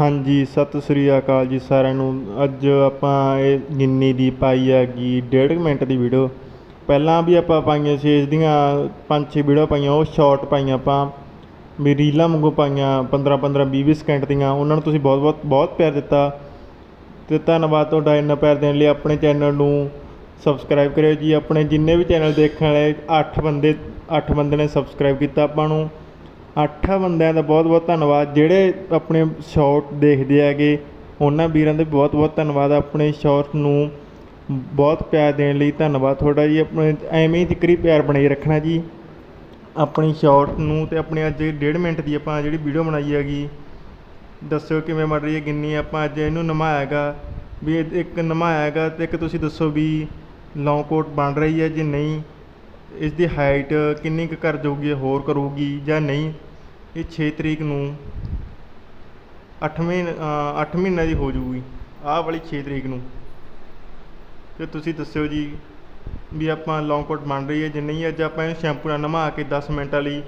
ਹਾਂਜੀ, ਸਤਿ ਸ੍ਰੀ ਅਕਾਲ ਜੀ ਸਾਰਿਆਂ ਨੂੰ। ਅੱਜ ਆਪਾਂ ਇਹ ਗਿੰਨੀ ਦੀ ਪਾਈ ਹੈਗੀ ਡੇਢ ਕੁ ਮਿੰਟ ਦੀ ਵੀਡੀਓ ਪਹਿਲਾਂ ਵੀ ਆਪਾਂ ਪਾਈਆਂ ਸੀ, ਇਸ ਦੀਆਂ ਪੰਜ ਛੇ ਵੀਡੀਓ ਪਾਈਆਂ, ਉਹ ਸ਼ਾਰਟ ਪਾਈਆਂ ਆਪਾਂ। ਵੀ ਰੀਲਾਂ ਵਾਂਗੂ ਪਾਈਆਂ 15 15 20 20 ਸਕਿੰਟ ਦੀਆਂ। ਉਹਨਾਂ ਨੂੰ ਤੁਸੀਂ ਬਹੁਤ ਬਹੁਤ ਬਹੁਤ ਪਿਆਰ ਦਿੱਤਾ। ਤੇ ਧੰਨਵਾਦ ਤੁਹਾਡਾ ਇੰਨਾ ਪਿਆਰ ਦੇਣ ਲਈ। ਆਪਣੇ ਚੈਨਲ ਨੂੰ ਸਬਸਕ੍ਰਾਈਬ ਕਰਿਓ ਜੀ। ਆਪਣੇ ਜਿੰਨੇ ਵੀ ਚੈਨਲ ਦੇਖਣ ਵਾਲੇ 8 ਬੰਦੇ 8 ਬੰਦੇ ਨੇ ਸਬਸਕ੍ਰਾਈਬ ਕੀਤਾ ਆਪਾਂ ਨੂੰ। ਅੱਠ ਬੰਦਿਆਂ ਦਾ ਬਹੁਤ ਬਹੁਤ ਧੰਨਵਾਦ। ਜਿਹੜੇ ਆਪਣੇ ਸ਼ੋਟ ਦੇਖਦੇ ਹੈਗੇ, ਉਹਨਾਂ ਵੀਰਾਂ ਦੇ ਬਹੁਤ ਬਹੁਤ ਧੰਨਵਾਦ। ਆਪਣੇ ਸ਼ੋਟ ਨੂੰ ਬਹੁਤ ਪਿਆਰ ਦੇਣ ਲਈ ਧੰਨਵਾਦ। ਤੁਹਾਡਾ ਜੀ ਆਪਣੇ ਐਵੇਂ ਹੀ ਜ਼ਿਕਰੀ ਪਿਆਰ ਬਣਾਈ ਰੱਖਣਾ ਜੀ। ਆਪਣੀ ਸ਼ੋਟ ਨੂੰ ਅਤੇ ਆਪਣੇ ਅੱਜ ਡੇਢ ਮਿੰਟ ਦੀ ਆਪਾਂ ਜਿਹੜੀ ਵੀਡੀਓ ਬਣਾਈ ਹੈਗੀ, ਦੱਸਿਓ ਕਿਵੇਂ ਬਣ ਰਹੀ ਹੈ ਗਿੰਨੀ ਆਪਾਂ ਅੱਜ ਇਹਨੂੰ ਨਿਭਾਇਆ ਹੈਗਾ। ਵੀ ਇਹ ਇੱਕ ਨਿਭਾਇਆ ਹੈਗਾ ਅਤੇ ਇੱਕ ਤੁਸੀਂ ਦੱਸੋ ਵੀ ਲੌਂਗ ਕੋਟ ਬਣ ਰਹੀ ਹੈ ਜੇ ਨਹੀਂ। ਇਸ ਦੀ ਹਾਈਟ ਕਿੰਨੀ ਕੁ ਕਰ ਜਾਊਗੀ ਹੋਰ ਕਰੂਗੀ ਜਾਂ ਨਹੀਂ? ਇਹ 6 ਤਰੀਕ ਨੂੰ 8ਵੇਂ 8 ਮਹੀਨੇ ਦੀ ਹੋ ਜਾਊਗੀ। ਆਹ ਵਾਲੀ 6 ਤਰੀਕ ਨੂੰ। ਤੇ ਤੁਸੀਂ ਦੱਸਿਓ ਜੀ ਵੀ ਆਪਾਂ ਲੌਂਗ ਕੋਟ ਬਣ ਰਹੀ ਹੈ ਜੇ ਨਹੀਂ? ਅੱਜ ਆਪਾਂ ਇਹਨੂੰ ਸ਼ੈਂਪੂ ਨਾਲ ਨਵਾ ਕੇ 10 ਮਿੰਟਾਂ ਲਈ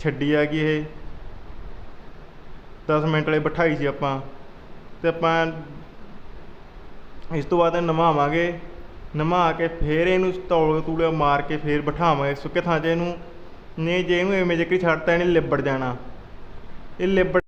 ਛੱਡੀ ਹੈਗੀ ਇਹ। 10 ਮਿੰਟ ਲਈ ਬਿਠਾਈ ਸੀ ਆਪਾਂ। ਤੇ ਆਪਾਂ ਇਸ ਤੋਂ ਬਾਅਦ ਨਵਾਵਾਂਗੇ ਨਵਾ ਕੇ ਫੇਰ ਇਹਨੂੰ ਤੌਲ ਤੂਲੇ ਮਾਰ ਕੇ ਫੇਰ ਬਿਠਾਵਾਂਗੇ ਸੁੱਕੇ ਥਾਂ 'ਚ ਇਹਨੂੰ। ਨਹੀਂ ਜੇ ਇਹਨੂੰ ਐਵੇਂ ਜੇ ਛੱਡਤਾ ਇਹਨੇ ਲਿਬੜ ਜਾਣਾ। ਇਹ ਲਿਬੜ